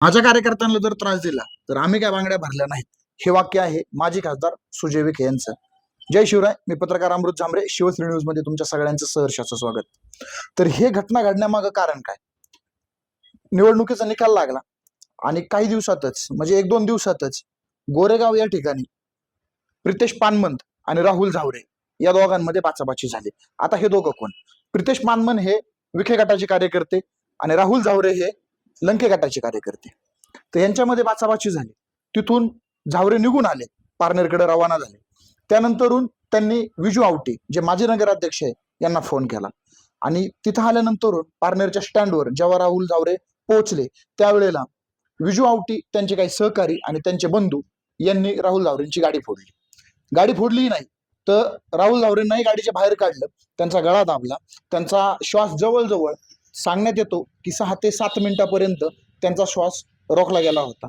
माझ्या कार्यकर्त्यांना जर त्रास दिला तर आम्ही काय बांगड्या भरल्या नाहीत. हे वाक्य आहे माजी खासदार सुजय विखे यांचं. जय शिवराय मी पत्रकार अमृत झांबरे शिवश्री न्यूजमध्ये तुमच्या सगळ्यांचं सहर्षाचं स्वागत. तर हे घटना घडण्यामागं कारण काय? निवडणुकीचा निकाल लागला आणि काही दिवसातच म्हणजे एक दोन दिवसातच गोरेगाव या ठिकाणी प्रितेश पानमंत आणि राहुल झावरे या दोघांमध्ये बाचाबाची झाली. आता हे दोघं कोण? प्रितेश पानमन हे विखे गटाचे कार्यकर्ते आणि राहुल झावरे हे लंके गटाचे कार्यकर्ते. तर यांच्यामध्ये बाचाबाची झाली. तिथून झावरे निघून आले. पारनेरकडे रवाना झाले. त्यानंतरून त्यांनी विजू आवटी जे माजी नगराध्यक्ष आहे यांना फोन केला. आणि तिथं आल्यानंतरून पार्नरच्या स्टँडवर जेव्हा राहुल झावरे पोहोचले त्यावेळेला विजू आवटी त्यांचे काही सहकारी आणि त्यांचे बंधू यांनी राहुल झावरेंची गाडी फोडली. गाडी फोडली नाही. तर राहुल झावरेंनाही गाडीच्या बाहेर काढलं. त्यांचा गळा दाबला. त्यांचा श्वास जवळजवळ सांगण्यात येतो की सहा ते सात मिनिटापर्यंत त्यांचा श्वास रोखला गेला होता.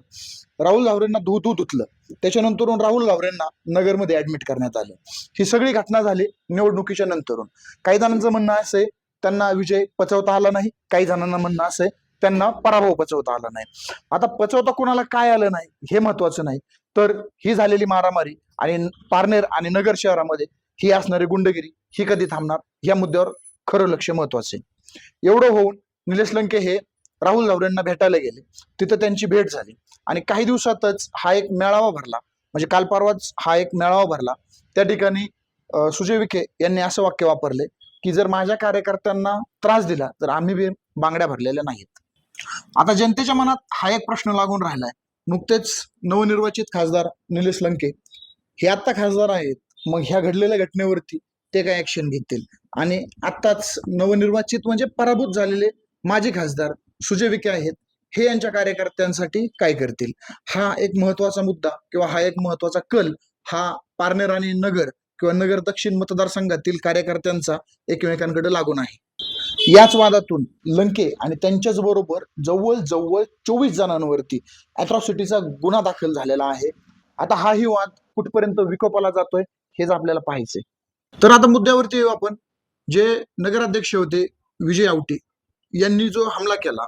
राहुल लावरेंना धू धू धुतलं. त्याच्यानंतरून राहुल लावरेंना नगरमध्ये ऍडमिट करण्यात आलं. ही सगळी घटना झाली निवडणुकीच्या नंतरून. काही जणांचं म्हणणं असं आहे त्यांना विजय पचवता आला नाही. काही जणांना म्हणणं असं आहे त्यांना पराभव पचवता आला नाही. आता पचवता कोणाला काय आलं नाही हे महत्वाचं नाही. तर ही झालेली मारामारी आणि पारनेर आणि नगर शहरामध्ये ही असणारी गुंडगिरी ही कधी थांबणार? या मुद्द्यावर खरं लक्ष महत्वाचं आहे. एवढं होऊन निलेश लंके हे राहुल झावरेंना भेटायला गेले. तिथं त्यांची भेट झाली. आणि काही दिवसातच हा एक मेळावा भरला. म्हणजे काल परवाच हा एक मेळावा भरला. त्या ठिकाणी सुजय विखे यांनी असं वाक्य वापरले की जर माझ्या कार्यकर्त्यांना त्रास दिला तर आम्ही बी बांगड्या भरलेल्या नाहीत. आता जनतेच्या मनात हा एक प्रश्न लागून राहिलाय. नुकतेच नवनिर्वाचित खासदार निलेश लंके हे आत्ता खासदार आहेत मग ह्या घडलेल्या घटनेवरती ते काय ऍक्शन घेतील? आणि आत्ताच नवनिर्वाचित म्हणजे पराभूत झालेले माजी खासदार सुजय विखे आहेत हे यांच्या कार्यकर्त्यांसाठी काय करतील? हा एक महत्त्वाचा मुद्दा किंवा हा एक महत्त्वाचा कल हा पारनेर आणि नगर किंवा नगर दक्षिण मतदारसंघातील कार्यकर्त्यांचा एकमेकांकडे लागून आहे. याच वादातून लंके आणि त्यांच्याच बरोबर जवळ जवळ चोवीस जणांवरती अॅट्रॉसिटीचा गुन्हा दाखल झालेला आहे. आता हाही वाद कुठपर्यंत विकोपाला जातोय हेच आपल्याला पाहायचंय. तर आता मुद्द्यावरती येऊ आपण. जे नगराध्यक्ष होते विजय आवटी यांनी जो हमला केला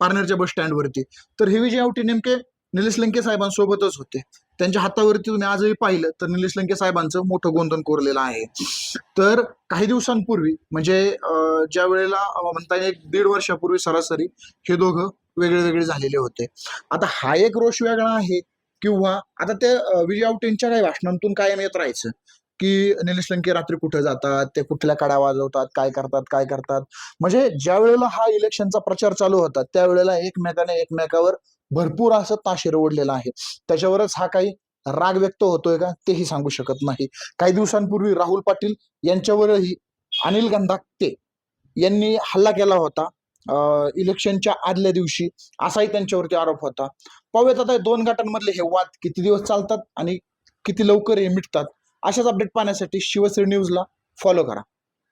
पारनेरच्या बस स्टँडवरती तर हे विजय आवटी नेमके निलेश लंके साहेबांसोबतच होते. त्यांच्या हातावरती तुम्ही आजही पाहिलं तर निलेश लंके साहेबांचं मोठं गोंधन कोरलेलं आहे. तर काही दिवसांपूर्वी म्हणजे ज्या वेळेला म्हणता येईल एक दीड वर्षापूर्वी सरासरी हे दोघं वेगळे वेगळे झालेले होते. आता हा एक रोष वेगळा आहे किंवा आता ते विजय आवटेंच्या काही भाषणांतून कायम येत राहायचं. की निलेश लंके रात्री कुठे जातात? ते कुठल्या काड्या वाजवतात? काय करतात? काय करतात? म्हणजे ज्या वेळेला हा इलेक्शनचा प्रचार चालू होता त्यावेळेला एकमेकाने एकमेकावर भरपूर असं ताशेर ओढलेलं आहे. त्याच्यावरच हा काही राग व्यक्त होतोय का? तेही सांगू शकत नाही. काही दिवसांपूर्वी राहुल पाटील यांच्यावरही अनिल गंधाकते यांनी हल्ला केला होता इलेक्शनच्या आदल्या दिवशी. असाही त्यांच्यावरती आरोप होता. पाहूयात आता दोन गटांमधले हे वाद किती दिवस चालतात आणि किती लवकर हे मिटतात? अशाच अपडेट पाहण्यासाठी शिवश्री न्यूजला फॉलो करा.